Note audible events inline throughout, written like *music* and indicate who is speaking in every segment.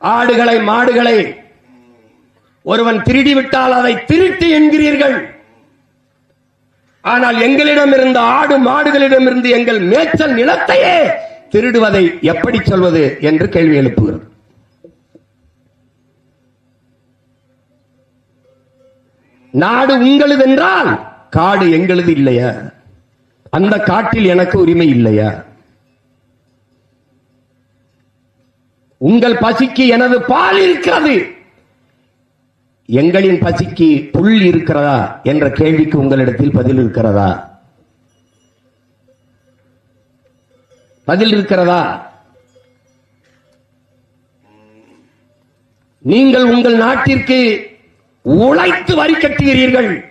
Speaker 1: ஆடுகளை மாடுகளை ஒருவன் திருடி விட்டால் அதை திருட்டு என்கிறீர்கள். ஆனால் எங்களிடம் இருந்த ஆடு மாடுகளிடம் இருந்து எங்கள் மேய்ச்சல் நிலத்தையே திருடுவதை எப்படி சொல்வது என்று கேள்வி எழுப்புகிறது. நாடு உங்களது என்றால் காடு எங்களது இல்லையா? அந்த காட்டில் எனக்கு உரிமை இல்லையா? உங்கள் பசிக்கு எனது பால் இருக்கிறது. எங்களின் பசிக்கு புல் இருக்கிறதா என்ற கேள்விக்கு உங்களிடத்தில் பதில் இருக்கிறதா? பதில் இருக்கிறதா? நீங்கள் உங்கள் நாட்டிற்கு உழைத்து வரி கட்டுகிறீர்கள்.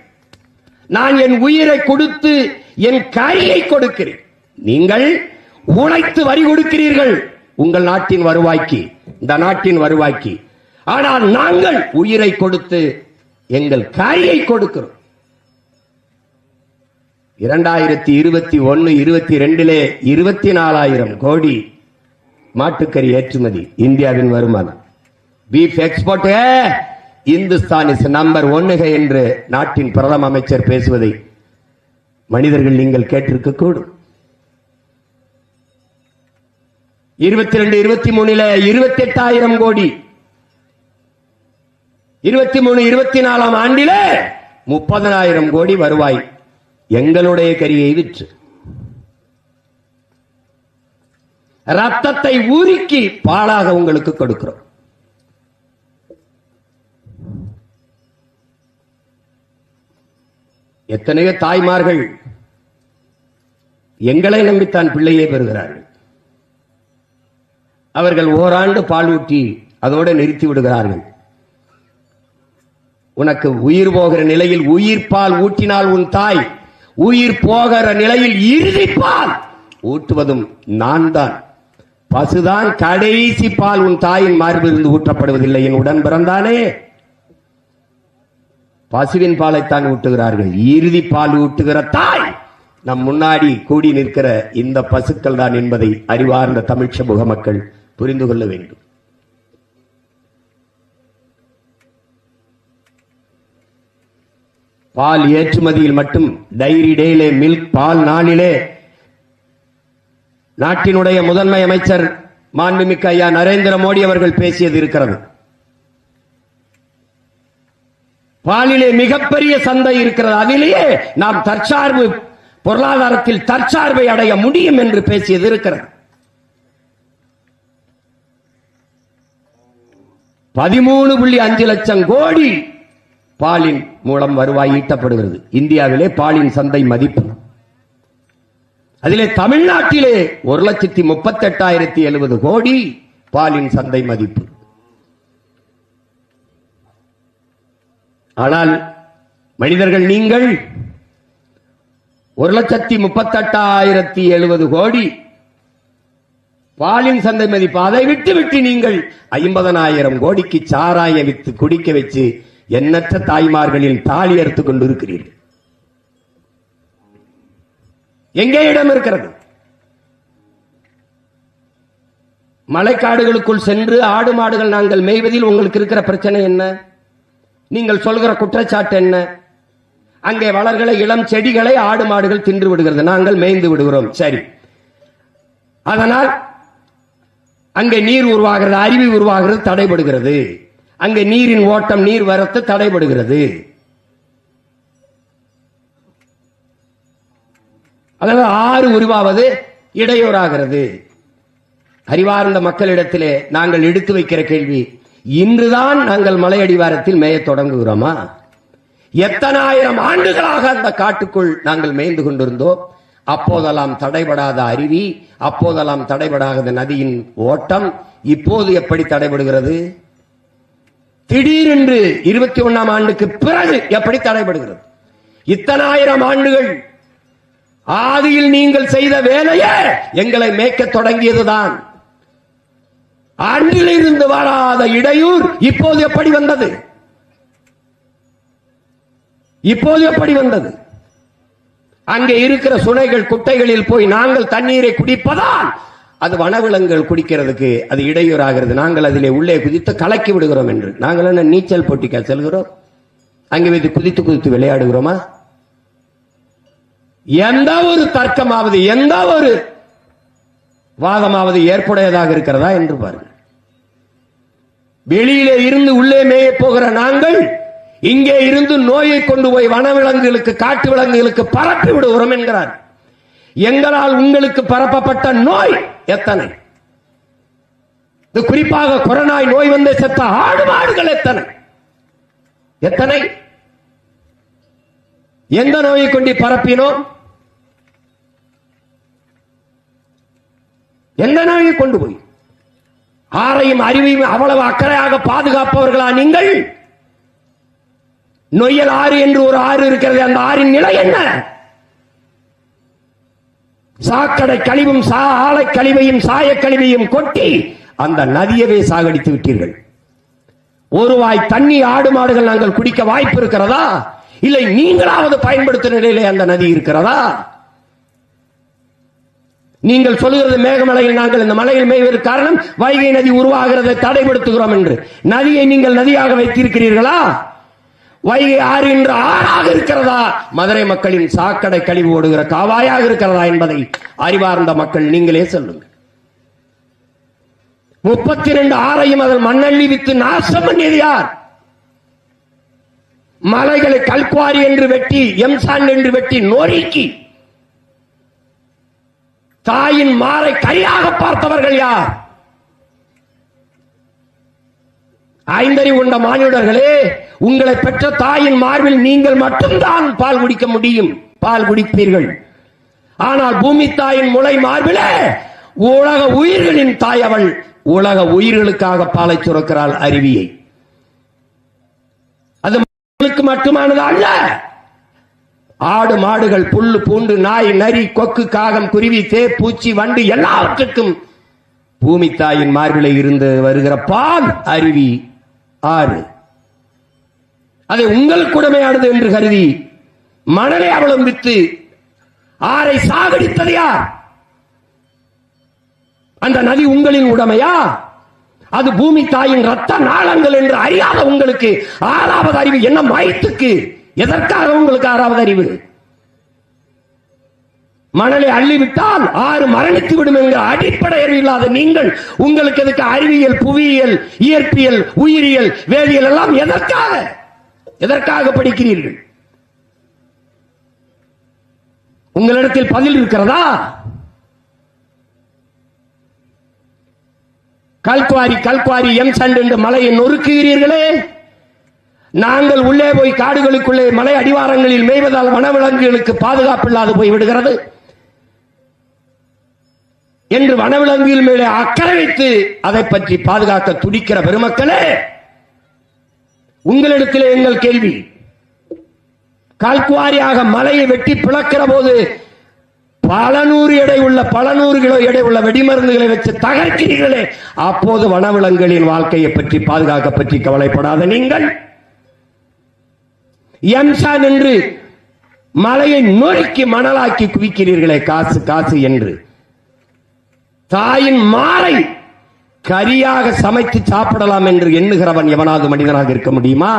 Speaker 1: நான் என் உயிரை கொடுத்து என் கரியை கொடுக்கிறேன். நீங்கள் உழைத்து வரி கொடுக்கிறீர்கள். உங்கள் நாட்டின் வருவாய்க்கு இந்த நாட்டின் வருவாய்க்கு. ஆனால் நாங்கள் உயிரை கொடுத்து எங்கள் கரியை கொடுக்கிறோம். இரண்டாயிரத்தி இருபத்தி ஒன்னு இருபத்தி ரெண்டிலே இருபத்தி நாலாயிரம் கோடி மாட்டுக்கறி ஏற்றுமதி இந்தியாவின் வருமானம். Beef export Hindustan is number ஒன்னுக என்று நாட்டின் பிரதம அமைச்சர் பேசுவதை மனிதர்கள் நீங்கள் கேட்டிருக்க கூடும் இருபத்தி ரெண்டு இருபத்தி மூணுல இருபத்தி எட்டாயிரம் கோடி. இருபத்தி மூணு இருபத்தி நாலாம் ஆண்டிலே முப்பதனாயிரம் கோடி வருவாய். எங்களுடைய கரியை விற்று. ரத்தத்தை ஊருக்கி பாலாக உங்களுக்கு கொடுக்கிறோம். எத்தனையோ தாய்மார்கள் எங்களை நம்பித்தான் பிள்ளையை பெறுகிறார்கள். அவர்கள் ஓராண்டு பால் ஊட்டி அதோடு நிறுத்தி விடுகிறார்கள். உனக்கு உயிர் போகிற நிலையில் உயிர் பால் ஊட்டினால் உன் தாய் உயிர் போகிற நிலையில் இறுதி பால் ஊட்டுவதும் நான் தான் பசுதான் கடைசி பால் உன் தாயின் மார்பிலிருந்து ஊற்றப்படுவதில்லை. என் உடன் பிறந்தானே. பசுவின் பாலைத்தான் ஊட்டுகிறார்கள். இறுதி பால் ஊட்டுகிற தாய் நம் முன்னாடி கூடி நிற்கிற இந்த பசுக்கள் தான் என்பதை அறிவார்ந்த தமிழ் சமூக மக்கள் புரிந்து கொள்ள வேண்டும். பால் ஏற்றுமதியில் மட்டும் டைரி டேயிலே மில்க் பால் நாளிலே நாட்டினுடைய முதன்மை அமைச்சர் மாண்புமிக்க ஐயா நரேந்திர மோடி அவர்கள் பேசியது இருக்கிறது. பாலிலே மிகப்பெரிய சந்தை இருக்கிறது. அதிலேயே நாம் தற்சார்பு பொருளாதாரத்தில் தற்சார்பை அடைய முடியும் என்று பேசியது இருக்கிறது. பதிமூணு புள்ளி அஞ்சு லட்சம் கோடி பாலின் மூலம் வருவாய் ஈட்டப்படுகிறது. இந்தியாவிலே பாலின் சந்தை மதிப்பு. அதிலே தமிழ்நாட்டிலே ஒரு லட்சத்தி முப்பத்தி எட்டாயிரத்தி எழுபது கோடி பாலின் சந்தை மதிப்பு. ஆனால் மனிதர்கள் நீங்கள் ஒரு லட்சத்தி முப்பத்தெட்டாயிரத்தி எழுபது கோடி பாலின் சந்தை மதிப்பு அதை விட்டு விட்டு நீங்கள் ஐம்பதனாயிரம் கோடிக்கு சாராய வித்து குடிக்க வச்சு எண்ணற்ற தாய்மார்களின் தாலி அறுத்துக் கொண்டிருக்கிறீர்கள். எங்கே இடம் இருக்கிறது? மலைக்காடுகளுக்குள் சென்று ஆடு மாடுகள் நாங்கள் மேய்வதில் உங்களுக்கு இருக்கிற பிரச்சனை என்ன? நீங்கள் சொல்கிற குற்றச்சாட்டு என்ன? அங்கே வளர்கிற இளம் செடிகளை ஆடு மாடுகள் தின்று விடுகிறது. நாங்கள் மேய்ந்து விடுகிறோம். சரி. அதனால் அங்கே நீர் உருவாகிறது அருவி உருவாகிறது தடைபடுகிறது. அங்கே நீரின் ஓட்டம் நீர் வரத்து தடைபடுகிறது. அதாவது ஆறு உருவாவது இடையூறாகிறது. அறிவார்ந்த மக்களிடத்திலே நாங்கள் எடுத்து வைக்கிற கேள்வி இன்றுதான் நாங்கள் மலையடிவாரத்தில் மேய தொடங்குகிறோமா? எத்தனாயிரம் ஆண்டுகளாக அந்த காட்டுக்குள் நாங்கள் மேய்ந்து கொண்டிருந்தோம்? அப்போதெல்லாம் தடைபடாத அருவி அப்போதெல்லாம் தடைபடாத நதியின் ஓட்டம் இப்போது எப்படி தடைபடுகிறது? திடீரென்று இருபத்தி ஒண்ணாம் ஆண்டுக்கு பிறகு எப்படி தடைபடுகிறது? இத்தனாயிரம் ஆண்டுகள் ஆதியில் நீங்கள் செய்த வேலையே எங்களை மேய்க்க தொடங்கியதுதான். அன்றிலிருந்து வராத இடையூர் இப்போது எப்படி வந்தது? இப்போது எப்படி வந்தது? அங்கே இருக்கிற சுனைகள் குட்டைகளில் போய் நாங்கள் தண்ணீரை குடிப்பதால் அது வனவிலங்குகள் குடிக்கிறதுக்கு அது இடையூறாகிறது. நாங்கள் அதிலே உள்ளே குதித்து கலக்கி விடுகிறோம் என்று. நாங்கள் என்ன நீச்சல் போட்டிக்கா செல்கிறோம்? அங்கே வைத்து குதித்து குதித்து விளையாடுகிறோமா? எந்த ஒரு தர்க்கமாவது எந்த ஒரு வாதமாவது ஏற்புடையதாக இருக்கிறதா என்று பாருங்கள். வெளியிலே இருந்து உள்ளே மேய போகிற நாங்கள் இங்கே இருந்து நோயை கொண்டு போய் வனவிலங்குகளுக்கு காட்டு விலங்குகளுக்கு பரப்பி விடுகிறோம் என்கிறார். எங்களால் உங்களுக்கு பரப்பப்பட்ட நோய் எத்தனை? இது குறிப்பாக கொரோனாய் நோய் வந்து செத்த ஆடு மாடுகள் எத்தனை? எத்தனை? எந்த நோயை கொண்டு பரப்பினோம்? எந்த நோயை கொண்டு போய்? ஆரையும் அறிவையும் அவ்வளவு அக்கறையாக பாதுகாப்பவர்களா நீங்கள்? நொய்யல் ஆறு என்று ஒரு ஆறு இருக்கிறது அந்த ஆறின் நிலை என்ன? சாக்கடை கழிவும் சா ஆலை கழிவையும் சாய கழிவையும் கொட்டி அந்த நதியவே சாகடித்து விட்டீர்கள். ஒரு வாய் தண்ணி ஆடு மாடுகள் நாங்கள் குடிக்க வாய்ப்பு இருக்கிறதா? இல்லை நீங்களாவது பயன்படுத்தும் நிலையிலே அந்த நதி இருக்கிறதா? நீங்கள் சொல்லுகிறது மேகமலையில் நாங்கள் இந்த மலையில் மேய்வதற்கு காரணம் வைகை நதி உருவாகிறதை தடைப்படுத்துகிறோம் என்று. நதியை நீங்கள் நதியாக வைத்திருக்கிறீர்களா? வைகை ஆறு என்று ஆறாக இருக்கிறதா? மதுரை மக்களின் சாக்கடை கழிவு ஓடுகிற காவாயாக இருக்கிறதா என்பதை அறிவார்ந்த மக்கள் நீங்களே சொல்லுங்க முப்பத்தி ரெண்டு ஆறையும் அதில் மண்ணள்ளி வித்து நாசம் பண்ணியது யார்? மலைகளை கல்குவாரி என்று வெட்டி எம்சான் என்று வெட்டி நொறுக்கி தாயின் மாறை கரியாக பார்த்தவர்கள் யார்? ஐந்தறி உண்ட மானிடர்களே உங்களை பெற்ற தாயின் மார்பில் நீங்கள் மட்டும்தான் பால் குடிக்க முடியும். பால் குடிப்பீர்கள். ஆனால் பூமி தாயின் முளை மார்பிலே உலக உயிர்களின் தாய் அவள். உலக உயிர்களுக்காக பாலை சுரக்கிறாள் அருவியை. அது மக்களுக்கு மட்டுமானது அல்ல. ஆடு மாடுகள் புல்லு பூண்டு நாய் நரி கொக்கு காகம் குருவி தே பூச்சி வண்டு எல்லாவற்றுக்கும் பூமி தாயின் மார்பிலே இருந்து வருகிற பால் அருவி. ஆறு. அதை உங்கள் கூடமையானது என்று கருதி மணலை அவலம்பித்து ஆரை சாகடித்தது யார்? அந்த நதி உங்களின் உடமையா? அது பூமி தாயின் ரத்த நாளங்கள் என்று அறியாத உங்களுக்கு ஆறாவது அறிவு என்ன மயத்துக்கு? எதற்காக உங்களுக்கு ஆறாவது அறிவு? மணலை அள்ளிவிட்டால் ஆறு மரணித்து விடும் என்கிற அடிப்படை அறிவு இல்லாத நீங்கள் உங்களுக்கு எதுக்கு அறிவியல் புவியியல் இயற்பியல் உயிரியல் வேதியியல் எல்லாம் எதற்காக? எதற்காக படிக்கிறீர்கள்? உங்களிடத்தில் பதில் இருக்கிறதா? கல்குவாரி கல்குவாரி எம் சண்ட் என்று மலையை நொறுக்குகிறீர்களே. நாங்கள் உள்ளே போய் காடுகளுக்குள்ளே மலை அடிவாரங்களில் மேய்வதால் வனவிலங்குகளுக்கு பாதுகாப்பு இல்லாது போய் விடுகிறது. என்று வனவிலங்குகள் மேலே அக்கறை வைத்து அதை பற்றி பாதுகாக்க துடிக்கிற பெருமக்களே உங்களிடத்திலே எங்கள் கேள்வி. கால்குவாரியாக மலையை வெட்டி பிளக்கிற போது பல நூறு எடை உள்ள பல நூறு கிலோ எடை உள்ள வெடிமருந்துகளை வச்சு தகர்க்கிறீர்களே அப்போது வனவிலங்குகளின் வாழ்க்கையை பற்றி பாதுகாக்க பற்றி கவலைப்படாத நீங்கள். எம்சான் என்று மலையை நொறுக்கி மணலாக்கி குவிக்கிறீர்களே காசு காசு என்று. தாயின் மாறை கரியாக சமைத்து சாப்பிடலாம் என்று எண்ணுகிறவன் எவனாவது மனிதனாக இருக்க முடியுமா?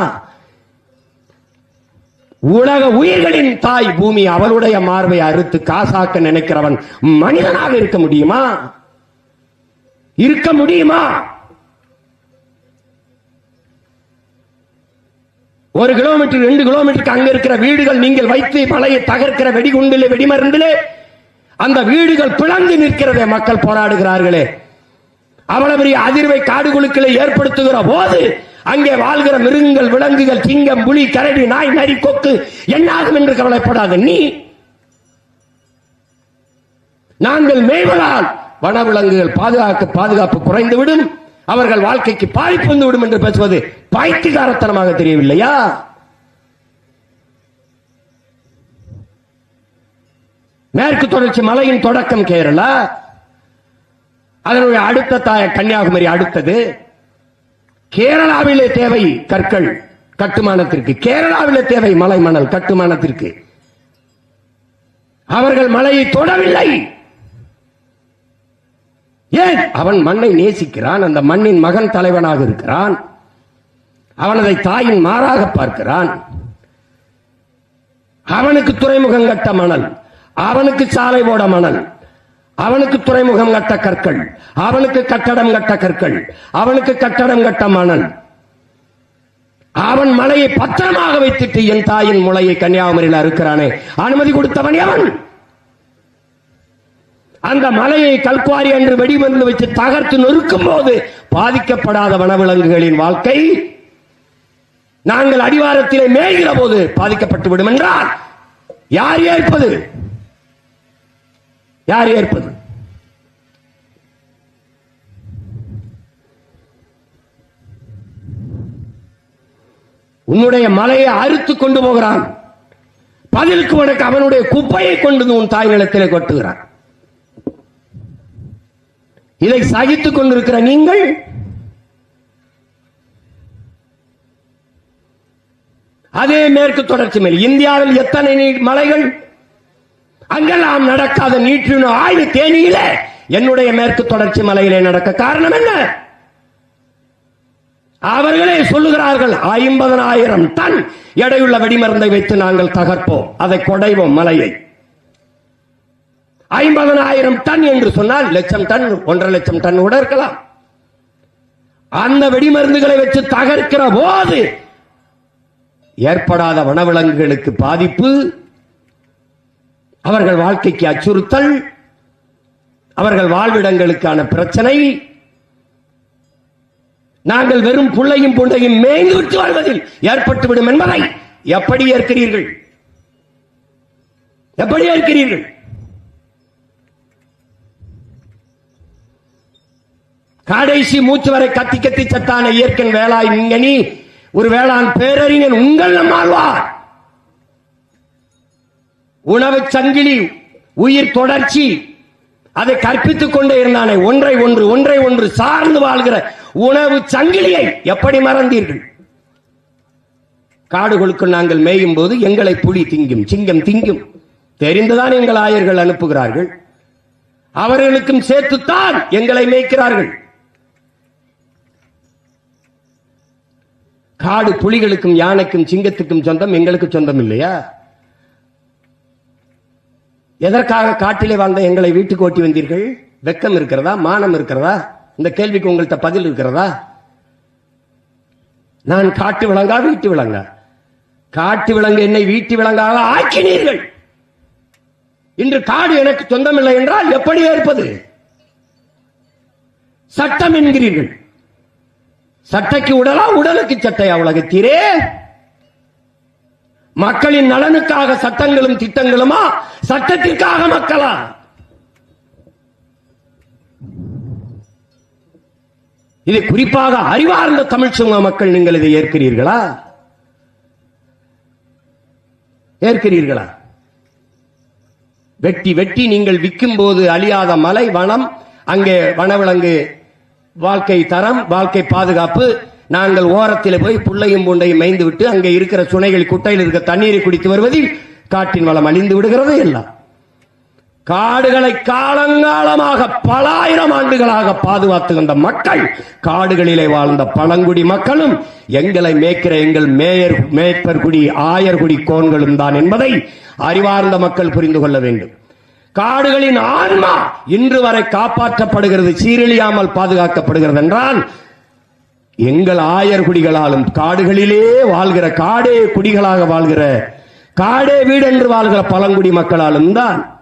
Speaker 1: உலக உயிர்களின் தாய் பூமி அவளுடைய மார்பை அறுத்து காசாக்க நினைக்கிறவன் மனிதனாக இருக்க முடியுமா? இருக்க முடியுமா? ஒரு கிலோமீட்டர் ரெண்டு கிலோமீட்டருக்கு அங்க இருக்கிற வீடுகள் நீங்கள் வைத்து மலையை தகர்க்கிற வெடிகுண்டிலே வெடிமருந்திலே அந்த வீடுகள் பிளந்து நிற்கிறதே மக்கள் போராடுகிறார்களே. அவ்வளவு பெரிய அதிர்வை காடுகளுக்களை ஏற்படுத்துகிற போது அங்கே வாழ்கிற மிருகங்கள் விலங்குகள் சிங்கம் புலி கரடி நாய் நரி கொக்கு என்னாகும் என்று கவலைப்படாத நீ. நாங்கள் மேய்வதால் வனவிலங்குகள் பாதுகாக்க பாதுகாப்பு குறைந்துவிடும். அவர்கள் வாழ்க்கைக்கு பாதிப்பு வந்துவிடும் என்று பேசுவது பைத்தியகாரத்தனமாக தெரியவில்லையா? மேற்கு தொடர்ச்சி மலையின் தொடக்கம் கேரளா. அதனுடைய அடுத்த தாய கன்னியாகுமரி அடுத்தது. கேரளாவிலே தேவை கற்கள் கட்டுமானத்திற்கு. கேரளாவிலே தேவை மலை மணல் கட்டுமானத்திற்கு. அவர்கள் மலையை தொடவில்லை. ஏன்? அவன் மண்ணை நேசிக்கிறான். அந்த மண்ணின் மகன் தலைவனாக இருக்கிறான். அவனதை தாயின் மாறாக பார்க்கிறான். அவனுக்கு துறைமுகம் கட்ட மணல். அவனுக்கு சாலை போட மணல். அவனுக்கு துறைமுகம் கட்ட கற்கள். அவனுக்கு கட்டடம் கட்ட கற்கள். அவனுக்கு கட்டடம் கட்ட மணல். அவன் மலையை பத்திரமாக வைத்துட்டு என் தாயின் முளையை கன்னியாகுமரியில் அறுக்கிறானே. அனுமதி கொடுத்தவன் அவன் அந்த மலையை கல்குவாரி என்று வெடிமருந்து வைத்து தகர்த்து நொறுக்கும் போது பாதிக்கப்படாத வனவிலங்குகளின் வாழ்க்கை நாங்கள் அடிவாரத்திலே மேய்கிற போது பாதிக்கப்பட்டு விடும் என்றால் யார் ஏற்பது? யார் ஏற்பது? உன்னுடைய மலையை அறுத்து கொண்டு போகிறான். பதிலுக்கு உனக்கு அவனுடைய குப்பையை கொண்டு உன் தாய் நிலத்திலே கொட்டுகிறான். இதை சகித்துக் கொண்டிருக்கிற நீங்கள்? அதே மேற்கு தொடர்ச்சி மேல் இந்தியாவில் எத்தனை மலைகள்? அங்கெல்லாம் நடக்காத நீற்றின ஆய்வு தேனியில என்னுடைய மேற்கு தொடர்ச்சி மலையிலே நடக்க காரணம் என்ன? அவர்களே சொல்லுகிறார்கள் ஐம்பதனாயிரம் டன் எடையுள்ள வெடிமருந்தை வைத்து நாங்கள் தகர்ப்போம் அதை கொடைவோம் மலையை. ஐம்பதனாயிரம் டன் என்று சொன்னால் லட்சம் டன் ஒன்றரை லட்சம் டன் கூட இருக்கலாம். அந்த வெடிமருந்துகளை வச்சு தகர்க்கிற போது ஏற்படாத வனவிலங்குகளுக்கு பாதிப்பு அவர்கள் வாழ்க்கைக்கு அச்சுறுத்தல் அவர்கள் வாழ்விடங்களுக்கான பிரச்சனை. நாங்கள் வெறும் புள்ளையும் புண்டையும் மேய்ந்து விட்டு வாழ்வதில் ஏற்பட்டுவிடும் என்பதை எப்படி ஏற்கிறீர்கள்? எப்படி ஏற்கிறீர்கள்? கடைசி மூச்சு வரை கத்தி கத்தி சத்தான இயற்கை வேளாண் ஒரு வேளாண் பேரறிஞன் உங்கள் நம்மாழ்வார். உணவு சங்கிலி உயிர் தொடர்ச்சி அதை கற்பித்துக் கொண்டே இருந்தானே. ஒன்றை ஒன்று ஒன்றை ஒன்று சார்ந்து வாழ்கிற உணவு சங்கிலியை எப்படி மறந்தீர்கள்? காடுகளுக்கு நாங்கள் மேயும் போது எங்களை புலி திங்கும் சிங்கம் திங்கும். தெரிந்துதான் எங்கள் ஆயர்கள் அனுப்புகிறார்கள். அவர்களுக்கும் சேர்த்துத்தான் எங்களை மேய்க்கிறார்கள். காடு புலிகளுக்கும் யானைக்கும் சிங்கத்துக்கும் சொந்தம் எங்களுக்கு சொந்தம் இல்லையா எதற்காக காட்டிலே வாழ்ந்த எங்களை வீட்டுக்கு ஓட்டி வந்தீர்கள்? வெக்கம் இருக்கிறதா? மானம் இருக்கிறதா? இந்த கேள்விக்கு உங்கள்கிட்ட பதில் இருக்கிறதா? நான் காட்டு விலங்கா வீட்டு விலங்கா? காட்டு விலங்கு என்னை வீட்டு விலங்காக ஆக்கினீர்கள். இன்று காடு எனக்கு சொந்தமில்லை என்றால் எப்படி ஏற்பது? சட்டம் என்கிறீர்கள். சட்டைக்கு உடலா? உடலுக்கு சட்டையா உலகத்தீரே? மக்களின் நலனுக்காக சட்டங்களும் திட்டங்களுமா? சட்டத்திற்காக மக்களா? இது குறிப்பாக அறிவார்ந்த தமிழ் சமூக மக்கள் நீங்கள் இதை ஏற்கிறீர்களா? ஏற்கிறீர்களா? வெட்டி வெட்டி நீங்கள் விற்கும் போது அழியாத மலை வனம் அங்கே வனவிலங்கு வாழ்க்கை தரம் வாழ்க்கை பாதுகாப்பு நாங்கள் ஓரத்தில் போய் புள்ளையும் பூண்டையும் மேய்ந்து விட்டு அங்கே இருக்கிற சுனைகள் குட்டையில் இருக்க தண்ணீரை குடித்து வருவதில் காட்டின் வளம் அழிந்து விடுகிறது எல்லாம் காடுகளை காலங்காலமாக பல ஆயிரம் ஆண்டுகளாக பாதுகாத்து வந்த மக்கள் காடுகளிலே வாழ்ந்த பழங்குடி மக்களும் எங்களை மேய்க்கிற எங்கள் மேயர் மேய்ப்பர் குடி ஆயர்குடி கோன்களும் தான் என்பதை அறிவார்ந்த மக்கள் புரிந்து கொள்ள வேண்டும். காடுகளின் ஆன்மா இன்று வரை காப்பாற்றப்படுகிறது சீரழியாமல் பாதுகாக்கப்படுகிறது என்றால் எங்கள் ஆயர் குடிகளாலும் காடுகளிலே வாழ்கிற காடே குடிகளாக வாழ்கிற காடே வீடென்று வாழ்கிற பழங்குடி மக்களாலும் தான்.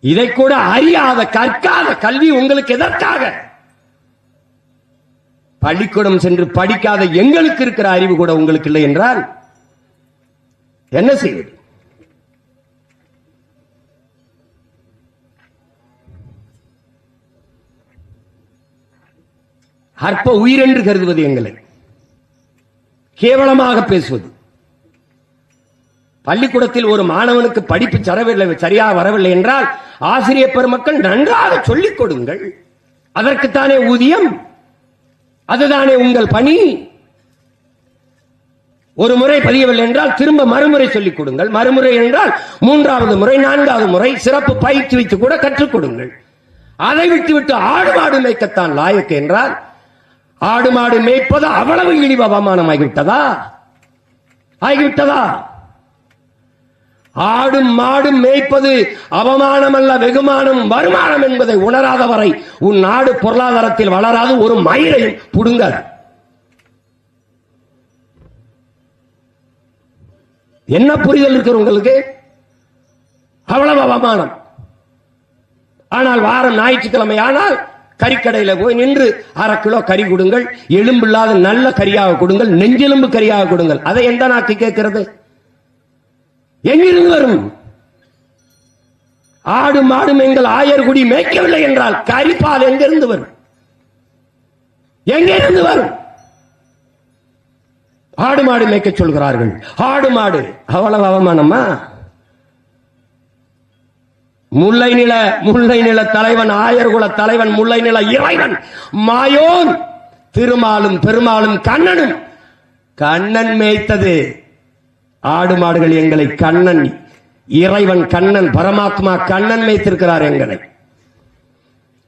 Speaker 1: இதை கூட அறியாத கற்காத கல்வி உங்களுக்கு எதற்காக? பள்ளிக்கூடம் சென்று படிக்காத எங்களுக்கு இருக்கிற அறிவு கூட உங்களுக்கு இல்லை என்றால் என்ன செய்வது? அற்ப உயிரென்று கருதுவது எங்களை. கேவலமாக பேசுவது. பள்ளிக்கூடத்தில் ஒரு மாணவனுக்கு படிப்பு சரவில்லை சரியா வரவில்லை என்றால் ஆசிரியர் பெருமக்கள் நன்றாக சொல்லிக் கொடுங்கள். அதற்குத்தானே ஊதியம்? அதுதானே உங்கள் பணி? ஒரு முறை பதியவில்லை என்றால் திரும்ப மறுமுறை சொல்லிக் கொடுங்கள். மறுமுறை என்றால் மூன்றாவது முறை நான்காவது முறை சிறப்பு பயிற்சி வைத்து கூட கற்றுக் கொடுங்கள். அதை விட்டுவிட்டு ஆடு மாடு மேய்க்கத்தான் லாயக்கு என்றால் ஆடு மாடு மேய்ப்பது அவ்வளவு இழிவு அவமானம் ஆகிவிட்டதா ஆகிவிட்டதா ஆடும் மாடும் மேய்ப்பது அவமானம் அல்ல வெகுமானம் வருமானம் என்பதை உணராத வரை உன் நாடு பொருளாதாரத்தில் வளராது ஒரு மயிரையும் புடுங்காது. என்ன புரிதல் இருக்கிற உங்களுக்கு? அவ்வளவு அவமானம். ஆனால் வாரம் ஞாயிற்றுக்கிழமை ஆனால் கறிக்கடையில போய் நின்று அரை கிலோ கறி கொடுங்கள் எலும்பில்லாத நல்ல கறியாக கொடுங்கள் நெஞ்செலும்பு கறியாக கொடுங்கள். அதை எந்த நாக்கு கேட்கிறது? எங்கிருந்து வரும்? ஆடு மாடும் எங்கள் ஆயர்குடி மேய்க்கவில்லை என்றால் கறிப்பால் எங்கிருந்து வரும்? எங்கிருந்து வரும்? ஆடு மாடு மேய்க்க சொல்கிறார்கள். ஆடு மாடு அவ்வளவு அவமானமா? முல்லை நில முல்லை நில தலைவன் ஆயர்குல தலைவன் முல்லை நில இறைவன் மாயோன் திருமாலும் பெருமாளும் கண்ணனும். கண்ணன் மேய்த்தது. ஆடு மாடுகள் எங்களை கண்ணன் இறைவன் கண்ணன் பரமாத்மா கண்ணன் மேய்த்திருக்கிறார் எங்களை.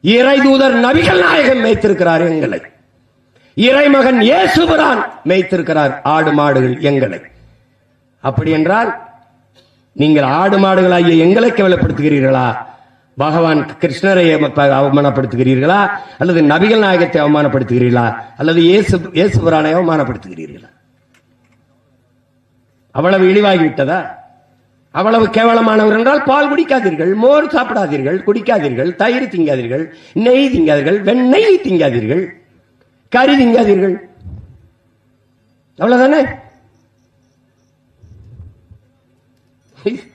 Speaker 1: இறைதூதர் நபிகள் நாயகன் மேய்த்திருக்கிறார் எங்களை. இறைமகன் இயேசுபிரான் மேய்த்திருக்கிறார் ஆடு மாடுகள் எங்களை. அப்படி என்றால் நீங்கள் ஆடு மாடுகளாகிய எங்களை கவலைப்படுத்துகிறீர்களா? பகவான் கிருஷ்ணரை அவமானப்படுத்துகிறீர்களா? அல்லது நபிகள் நாயகத்தை அவமானப்படுத்துகிறீர்களா? அல்லது இயேசு இயேசுபுரானை அவமானப்படுத்துகிறீர்களா? அவ்வளவு இழிவாகிவிட்டதா? அவ்வளவு கேவலமானவர் என்றால் பால் குடிக்காதீர்கள் மோர் சாப்பிடாதீர்கள் குடிக்காதீர்கள் தயிர் திங்காதீர்கள் நெய் திங்காதீர்கள் வெண்ணெய் திங்காதீர்கள் கறி திங்காதீர்கள். அவ்வளவுதானே? *laughs*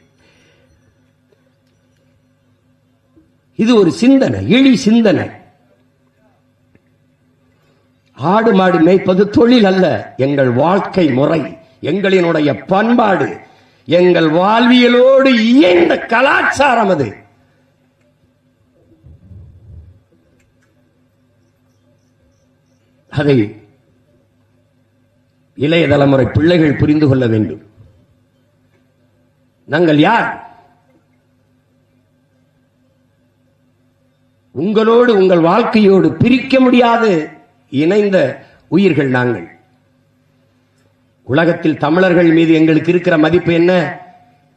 Speaker 1: இது ஒரு சிந்தனை இழி சிந்தனை. ஆடு மாடு மேய்ப்பது தொழில் அல்ல எங்கள் வாழ்க்கை முறை எங்களினுடைய பண்பாடு எங்கள் வாழ்வியலோடு இயந்த கலாச்சாரம் அது. அதை இளைய தலைமுறை பிள்ளைகள் புரிந்து கொள்ள வேண்டும். நாங்கள் யார்? உங்களோடு உங்கள் வாழ்க்கையோடு பிரிக்க முடியாது. இணைந்த உயிர்கள் நாங்கள். உலகத்தில் தமிழர்கள் மீது எங்களுக்கு இருக்கிற மதிப்பு என்ன?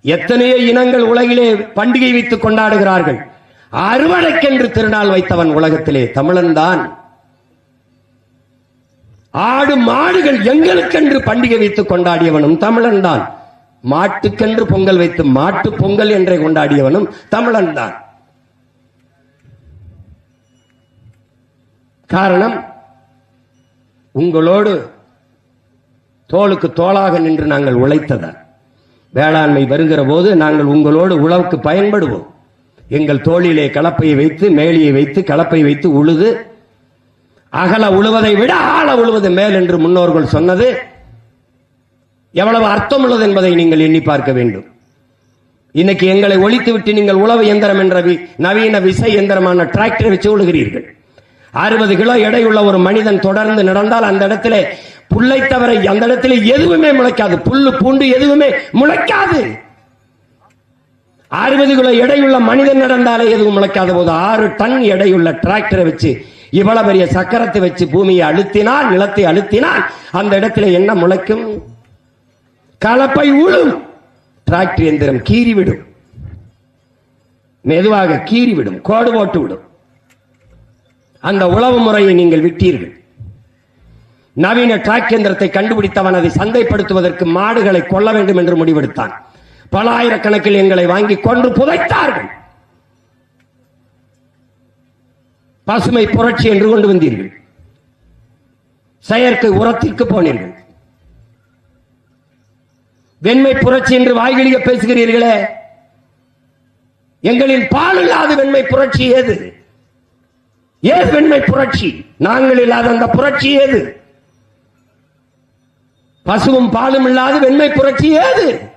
Speaker 1: எத்தனையோ இனங்கள் உலகிலே பண்டிகை வைத்துக் கொண்டாடுகிறார்கள். அறுவடைக்கென்று திருநாள் வைத்தவன் உலகத்திலே தமிழன் தான் ஆடு மாடுகள் எங்களுக்கென்று பண்டிகை வைத்துக் கொண்டாடியவனும் தமிழன் தான் மாட்டுக்கென்று பொங்கல் வைத்து மாட்டு பொங்கல் என்றே கொண்டாடியவனும் தமிழன் தான். காரணம் உங்களோடு தோளுக்கு தோளாக நின்று நாங்கள் உழைத்ததால். வேளாண்மை வருகிற போது நாங்கள் உங்களோடு உழவுக்கு பயன்படுவோம். எங்கள் தோளிலே கலப்பையை வைத்து மேலியை வைத்து கலப்பை வைத்து உழுது அகல உழுவதை விட ஆழ உழுவது மேல் என்று முன்னோர்கள் சொன்னது. எவ்வளவு அர்த்தம் உள்ளது என்பதை நீங்கள் எண்ணி பார்க்க வேண்டும். இன்னைக்கு எங்களை ஒழித்து விட்டு நீங்கள் உழவு எந்திரம் என்ற நவீன விசை எந்திரமான டிராக்டரை வச்சு உழுகிறீர்கள். அறுபது கிலோ எடையுள்ள ஒரு மனிதன் தொடர்ந்து நடந்தால் அந்த இடத்துல புல்லை தவிர அந்த இடத்துல எதுவுமே முளைக்காது. புல்லு பூண்டு எதுவுமே முளைக்காது. அறுபது கிலோ எடையுள்ள மனிதன் நடந்தாலே எதுவும் முளைக்காத போது ஆறு டன் எடையுள்ள டிராக்டரை வச்சு இவ்வளவு பெரிய சக்கரத்தை வச்சு பூமியை அழுத்தினால் நிலத்தை அழுத்தினால் அந்த இடத்துல என்ன முளைக்கும்? கலப்பை உழும். டிராக்டர் எந்திரம் கீறிவிடும். மெதுவாக கீறிவிடும். கோடு போட்டு விடும். அந்த உழவு முறையை நீங்கள் விட்டீர்கள். நவீன டிராக் எந்திரத்தை கண்டுபிடித்தவன் அதை சந்தைப்படுத்துவதற்கு மாடுகளை கொல்ல வேண்டும் என்று முடிவெடுத்தான். பல ஆயிரக்கணக்கில் எங்களை வாங்கி கொன்று புதைத்தார்கள். பசுமை புரட்சி என்று கொண்டு வந்தீர்கள். செயற்கை உரத்திற்கு போனீர்கள். வெண்மை புரட்சி என்று வாய்களிய பேசுகிறீர்களே. எங்களில் பால் இல்லாத வெண்மை புரட்சி ஏது? ஏது வெண்மை புரட்சி? நாங்கள் இல்லாத அந்த புரட்சி ஏது? பசுவும் பாலும் இல்லாத வெண்மை புரட்சி ஏது?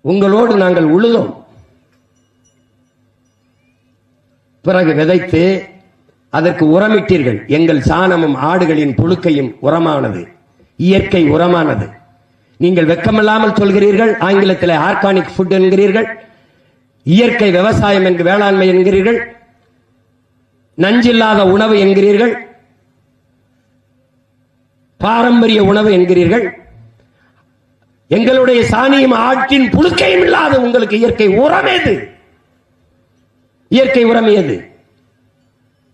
Speaker 1: உங்களோடு நாங்கள் உழுதோம். பிறகு விதைத்து அதற்கு உரமிட்டீர்கள். எங்கள் சாணமும் ஆடுகளின் புழுக்கையும் உரமானது. இயற்கை உரமானது. நீங்கள் வெக்கமில்லாமல் சொல்கிறீர்கள் ஆங்கிலத்தில் ஆர்கானிக் ஃபுட் என்கிறீர்கள் இயற்கை விவசாயம் என்று வேளாண்மை என்கிறீர்கள் நஞ்சில்லாத உணவு என்கிறீர்கள் பாரம்பரிய உணவு என்கிறீர்கள் எங்களுடைய சாணியும் ஆட்டின் புழுக்கையும் இல்லாத உங்களுக்கு இயற்கை உரம் எது? இயற்கை உரம் எது?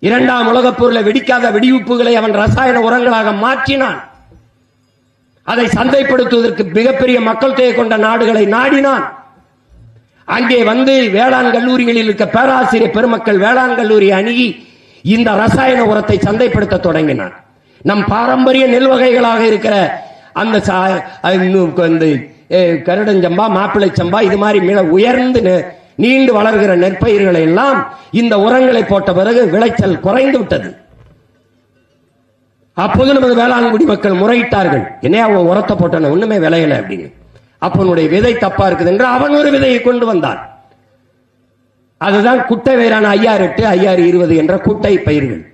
Speaker 1: இரண்டாம் உலகப் போரில் வெடிக்காத வெடிவிப்புகளை அவன் ரசாயன உரங்களாக மாற்றினான். அதை சந்தைப்படுத்துவதற்கு மிகப்பெரிய மக்கள் தொகை கொண்ட நாடுகளை நாடினான். அங்கே வந்து வேளாண் கல்லூரிகளில் இருக்க பேராசிரியர் பெருமக்கள் வேளாண் கல்லூரி அணுகி இந்த ரசாயன உரத்தை சந்தைப்படுத்த தொடங்கினான். நம் பாரம்பரிய நெல் வகைகளாக இருக்கிற அந்த சா- இன்னும் கருடஞ்சம்பா மாப்பிள்ளை சம்பா இது மாதிரி மிக உயர்ந்து நீண்டு வளர்கிற நெற்பயிர்களை எல்லாம் இந்த உரங்களை போட்ட பிறகு விளைச்சல் குறைந்து விட்டது. அப்போது நமது வேளாண்குடி மக்கள் முறையிட்டார்கள். என்னையா அவன் உரத்தை போட்டான ஒண்ணுமே விளையல அப்படின்னு. அப்பனுடைய விதை தப்பா இருக்குது என்று அவன் ஒரு விதையை கொண்டு வந்தான். அதுதான் குட்டை வேறான ஐயாறு எட்டு ஐயாறு இருபது என்ற குட்டை பயிர்கள்.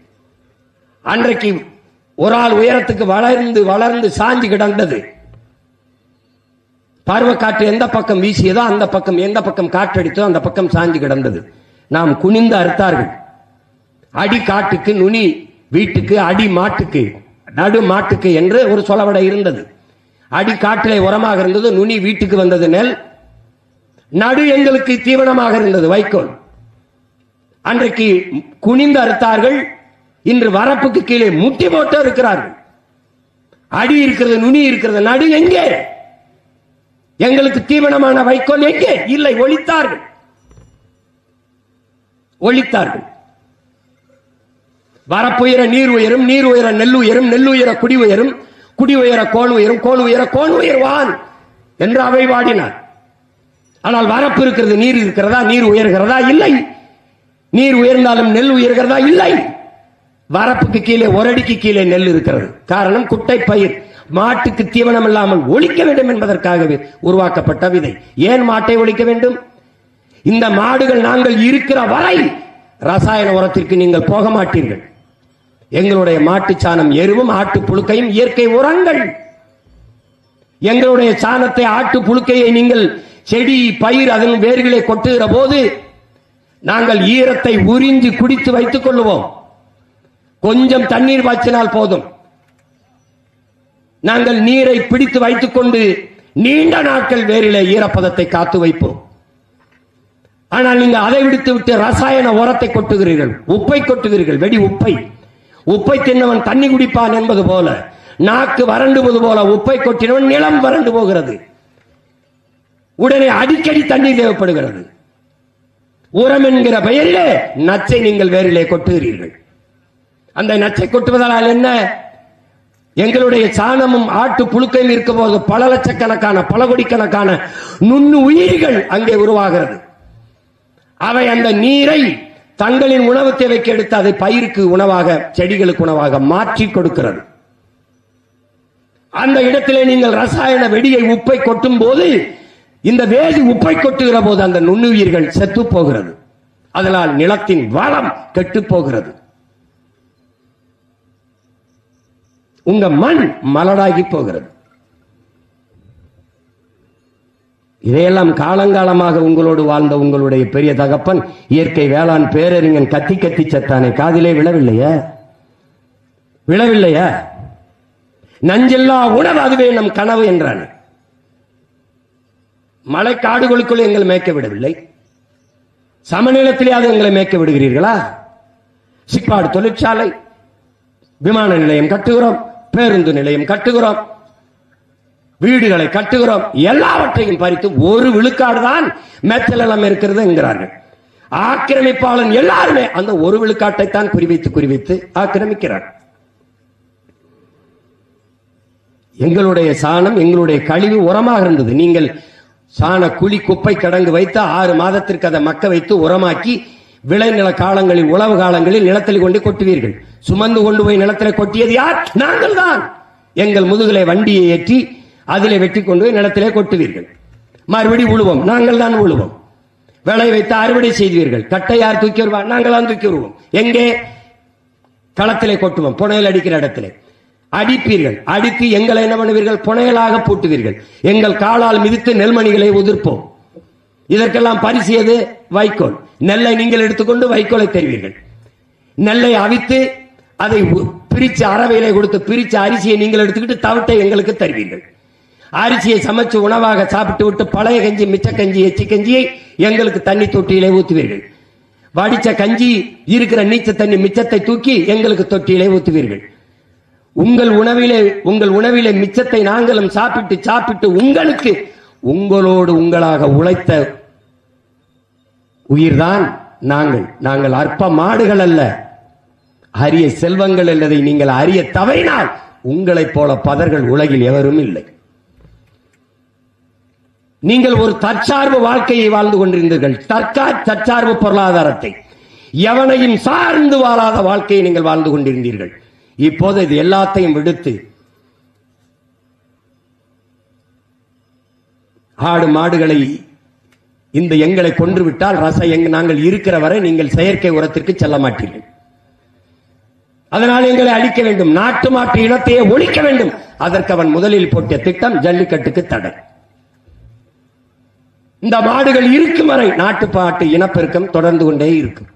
Speaker 1: அன்றைக்கு ஒரு ஆள் உயரத்துக்கு வளர்ந்து வளர்ந்து சாஞ்சு கிடந்தது. பருவக்காற்று எந்த பக்கம் வீசியதோ அந்த பக்கம் எந்த பக்கம் காற்றடித்தோ அந்த பக்கம் சாஞ்சு கிடந்தது. நாம் குனிந்து அறுத்தார்கள். அடி காட்டுக்கு நுனி வீட்டுக்கு அடி மாட்டுக்கு நடு மாட்டுக்கு என்று ஒரு சொலவடை இருந்தது. அடி காட்டிலே உரமாக இருந்தது நுனி வீட்டுக்கு வந்தது நெல் நடு எங்களுக்கு தீவனமாக இருந்தது வைக்கோல். அன்றைக்கு குனிந்து அறுத்தார்கள் இன்று வரப்புக்கு கீழே முட்டி போட்டு இருக்கிறார்கள். அடி இருக்கிறது நுனி இருக்கிறது நடு எங்கே? எங்களுக்கு தீவனமான வைக்கோல் எங்கே? இல்லை ஒழித்தார்கள். ஒழித்தார்கள். வரப்புயர நீர் உயரும் நீர் உயர நெல் உயரும் நெல் உயர குடி உயரும் குடி உயர கோல் உயரும் கோல் உயர கோல் உயர்வான் என்று அவை வாடினார். ஆனால் வரப்பு இருக்கிறது நீர் இருக்கிறதா? நீர் உயர்கிறதா? இல்லை. நீர் உயர்ந்தாலும் நெல் உயர்கிறதா? இல்லை. வரப்புக்கு கீழே ஒரு அடிக்கு கீழே நெல் இருக்கிறது. காரணம் குட்டை பயிர். மாட்டுக்கு தீவனம் இல்லாமல் ஒழிக்க வேண்டும் என்பதற்காகவே உருவாக்கப்பட்ட விதை. ஏன் மாட்டை ஒழிக்க வேண்டும்? இந்த மாடுகள் நாங்கள் இருக்கிற வரை ரசாயன உரத்திற்கு நீங்கள் போக மாட்டீர்கள். எங்களுடைய மாட்டு சாணம் எருவும் ஆட்டு புழுக்கையும் இயற்கை உரங்கள். எங்களுடைய சாணத்தை ஆட்டு புழுக்கையை நீங்கள் செடி பயிர் அதன் வேர்களை கொட்டுகிற போது நாங்கள் ஈரத்தை உறிஞ்சி குடித்து வைத்துக் கொள்ளுவோம். கொஞ்சம் தண்ணீர் பாய்ச்சினால் போதும். நாங்கள் நீரை பிடித்து வைத்துக் கொண்டு நீண்ட நாட்கள் வேரிலே ஈரப்பதத்தை காத்து வைப்போம். ஆனால் நீங்க அதை விடுத்து விட்டு ரசாயன உரத்தை கொட்டுகிறீர்கள் உப்பை கொட்டுகிறீர்கள் வெடி உப்பை. உப்பை தின்னவன் தண்ணி குடிப்பான் என்பது போல நாக்கு வறண்டுவது போல உப்பை கொட்டினவன் நிலம் வறண்டு போகிறது. உடனே அடிக்கடி தண்ணீர் தேவைப்படுகிறது. உரம் என்கிற பெயரிலே நச்சை நீங்கள் வேரிலே கொட்டுகிறீர்கள். அந்த நச்சை கொட்டுவதால் என்ன? எங்களுடைய சாணமும் ஆட்டு புழுக்கையும் இருக்கும் போது பல லட்சக்கணக்கான பல கோடிக்கணக்கான நுண்ணு உயிர்கள் அங்கே உருவாகிறது. அவை அந்த நீரை தங்களின் உணவு தேவைக்கு எடுத்து அதை பயிருக்கு உணவாக செடிகளுக்கு உணவாக மாற்றி கொடுக்கிறது. அந்த இடத்திலே நீங்கள் ரசாயன வெடியை உப்பை கொட்டும் போது இந்த வேதி உப்பை கொட்டுகிற போது அந்த நுண்ணுயிர்கள் செத்து போகிறது. அதனால் நிலத்தின் வளம் கெட்டு போகிறது. உங்க மண் மலடாகி போகிறது. இதையெல்லாம் காலங்காலமாக உங்களோடு வாழ்ந்த உங்களுடைய பெரிய தகப்பன் இயற்கை வேளாண் பேரறிஞன் கத்தி கத்தி சத்தானே காதிலே விழவில்லையா? விழவில்லையா? நஞ்சில்லா உணவு அதுவே நம் கனவு என்றான். மலை காடுகளுக்குள் எங்களை மேய்க்க விடவில்லை. சமநிலத்திலே அது எங்களை மேய்க்க விடுகிறீர்களா? சிப்பாடு தொழிற்சாலை விமான நிலையம் கட்டுகிறோம். பேருந்து நிலையம் கட்டுகிறோம். வீடுகளை கட்டுகிறோம். எல்லாவற்றையும் பறித்து ஒரு விழுக்காடு தான் மெத்தலம் இருக்கிறது என்கிறார்கள். ஆக்கிரமிப்பாளன் எல்லாருமே அந்த ஒரு விழுக்காட்டை தான் குறிவைத்து குறிவைத்து ஆக்கிரமிக்கிறார். எங்களுடைய சாணம் எங்களுடைய கழிவு உரமாக இருந்தது. நீங்கள் சாண குழி குப்பை கடங்கு வைத்து ஆறு மாதத்திற்கு அதை மக்க வைத்து உரமாக்கி விளைநில காலங்களில் உழவு காலங்களில் நிலத்தில் கொண்டு கொட்டுவீர்கள். சுமந்து கொண்டு போய் நிலத்தில் கொட்டியது யார்? நாங்கள் தான் எங்கள் முதுகலை வண்டியை ஏற்றி அதிலே வெட்டி கொண்டு போய் நிலத்திலே கொட்டுவீர்கள். மறுபடி உழுவோம். நாங்கள் தான் உழுவோம். விளை வைத்து அறுவடை செய்வீர்கள். கட்டை யார் தூக்கி வருவார் நாங்கள் தான் தூக்கி வருவோம். எங்கே? களத்திலே கொட்டுவோம். புனையல் அடிக்கிற இடத்திலே. அடிப்பீர்கள். அடித்து எங்களை என்ன பண்ணுவீர்கள்? புனையலாக பூட்டுவீர்கள். எங்கள் காலால் மிதித்து நெல்மணிகளை உதிர்ப்போம். இதற்கெல்லாம் பரிசு எது? வைக்கோல். நெல்லை நீங்கள் எடுத்துக்கொண்டு வைக்கோலை தருவீர்கள். நெல்லை அவித்து அதை பிரிச்சு அறவையிலே கொடுத்து பிரிச்சு அரிசியை நீங்கள் எடுத்துக்கிட்டு தவிட்டை எங்களுக்கு தருவீர்கள். அரிசியை சமைச்சு உணவாக சாப்பிட்டு விட்டு பழைய கஞ்சி மிச்ச கஞ்சி எச்சி கஞ்சியை எங்களுக்கு தண்ணி தொட்டியிலே ஊத்துவீர்கள். வடிச்ச கஞ்சி இருக்கிற நீச்ச தண்ணி மிச்சத்தை தூக்கி எங்களுக்கு தொட்டியிலே ஊத்துவீர்கள். உங்கள் உணவிலே உங்கள் உணவிலே மிச்சத்தை நாங்களும் சாப்பிட்டு சாப்பிட்டு உங்களுக்கு உங்களோடு உங்களாக உழைத்த உயிர்தான் நாங்கள். நாங்கள் அற்ப மாடுகள் அல்ல அரிய செல்வங்கள் அல்லதை நீங்கள் அறிய தவறினால் உங்களைப் போல பதர்கள் உலகில் எவரும் இல்லை. நீங்கள் ஒரு தற்சார்பு வாழ்க்கையை வாழ்ந்து கொண்டிருந்தீர்கள். தற்கா தற்சார்பு பொருளாதாரத்தை. எவனையும் சார்ந்து வாழாத வாழ்க்கையை நீங்கள் வாழ்ந்து கொண்டிருந்தீர்கள். இப்போது இது எல்லாத்தையும் விடுத்து ஆடு மாடுகளை இந்த எங்களை கொன்று விட்டால் ரச எங்க நாங்கள் இருக்கிற வரை நீங்கள் செயற்கை உரத்திற்கு செல்ல மாட்டீர்கள். அதனால் எங்களை அழிக்க வேண்டும். நாட்டு மாட்டு இனத்தையே ஒழிக்க வேண்டும். அதற்கு அவன் முதலில் போட்ட திட்டம் ஜல்லிக்கட்டுக்கு தடை. இந்த மாடுகள் இருக்கும் வரை நாட்டுப்பாட்டு இனப்பெருக்கம் தொடர்ந்து கொண்டே இருக்கும்.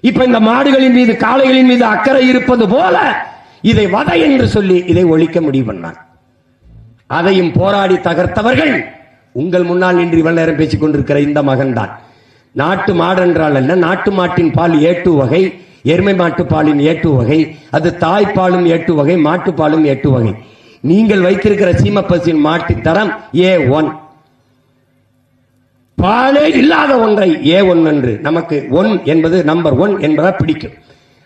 Speaker 1: இப்ப இந்த மாடுகளின் மீது காளைகளின் மீது அக்கறை இருப்பது போல இதை வதை என்று சொல்லி இதை ஒழிக்க முடிவு பண்ணான் அதையும் போராடி தகர்த்தவர்கள் உங்கள் முன்னால் நின்று இவ்வளவு நேரம் பேசிக் கொண்டிருக்கிற இந்த மகன்தான். நாட்டு மாடு என்றால் அல்ல நாட்டு மாட்டின் பால் ஏட்டு வகை எருமை மாட்டு பாலின் ஏட்டு வகை அது தாய்ப்பாலும் ஏட்டு வகை மாட்டுப்பாலும் ஏட்டு வகை. நீங்கள் வைத்திருக்கிற சீமப்பசின் மாட்டு தரம் ஏ ஒன். பாலே இல்லாத ஒன்றை ஏ ஒன் என்று நமக்கு ஒன் என்பது நம்பர் ஒன் என்பதா பிடிக்கும்.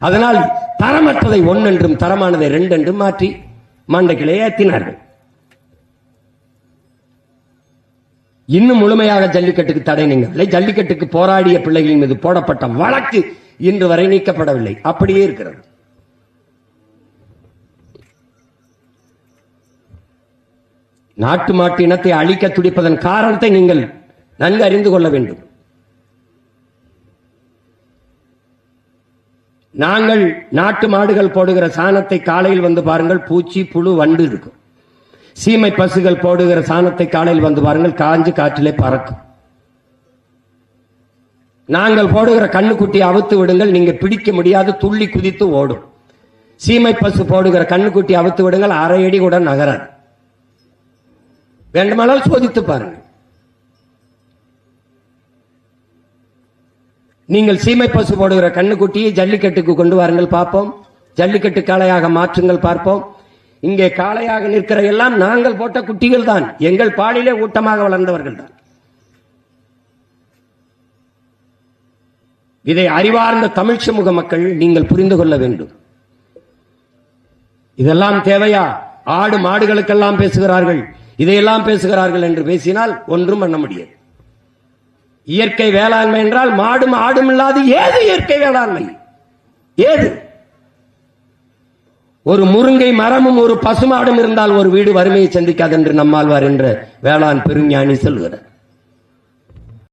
Speaker 1: அதனால் தரமற்றதை ஒன் என்றும் தரமானதை ரெண்டு என்றும் மாற்றி மண்டக்கிளை ஏற்றினார்கள் இன்னும் முழுமையாக ஜல்லிக்கட்டுக்கு தடை நீங்கவில்லை. ஜல்லிக்கட்டுக்கு போராடிய பிள்ளைகளின் மீது போடப்பட்ட வழக்கு இன்று வரை நீக்கப்படவில்லை. அப்படியே இருக்கிறது. நாட்டு மாட்டு இனத்தை அழிக்க துடிப்பதன் காரணத்தை நீங்கள் நன்கு அறிந்து கொள்ள வேண்டும். நாங்கள் நாட்டு மாடுகள் போடுகிற சாணத்தை காலையில் வந்து பாருங்கள். பூச்சி புழு வண்டு இருக்கும். சீமை பசுகள் போடுகிற சாணத்தை காலையில் வந்து பாருங்கள் காஞ்சு காற்றிலே பறக்கும். நாங்கள் போடுகிற கண்ணுக்குட்டி அவுத்து விடுங்கள் நீங்க பிடிக்க முடியாது துள்ளி குதித்து ஓடும். சீமை பசு போடுகிற கண்ணுக்குட்டி அவுத்து விடுங்கள் அரை அடி கூட நகராது வேண்டுமானால் சோதித்து பாருங்கள் நீங்கள் சீமை பசு போடுகிற கண்ணுக்குட்டியை ஜல்லிக்கட்டுக்கு கொண்டு வாருங்கள் பார்ப்போம். ஜல்லிக்கட்டு காளையாக மாற்றுங்கள் பார்ப்போம். இங்கே காளையாக நிற்கிற எல்லாம் நாங்கள் போட்ட குட்டிகள் தான் எங்கள் பாலிலே ஊட்டமாக வளர்ந்தவர்கள் தான் இதை அறிவார்ந்த தமிழ் சமூக மக்கள் நீங்கள் புரிந்து கொள்ள வேண்டும். இதெல்லாம் தேவையா? ஆடு மாடுகளுக்கெல்லாம் பேசுகிறார்கள். இதையெல்லாம் பேசுகிறார்கள் என்று பேசினால் ஒன்றும் பண்ண முடியாது. இயற்கை வேளாண்மை என்றால் மாடும் ஆடும் இல்லாது ஏது இயற்கை வேளாண்மை? ஏது? ஒரு முருங்கை மரமும் ஒரு பசுமாடும் இருந்தால் ஒரு வீடு வறுமையை சந்திக்காது என்று நம்மாழ்வார் என்று வேளாண் பெருஞானி சொல்கிறார்.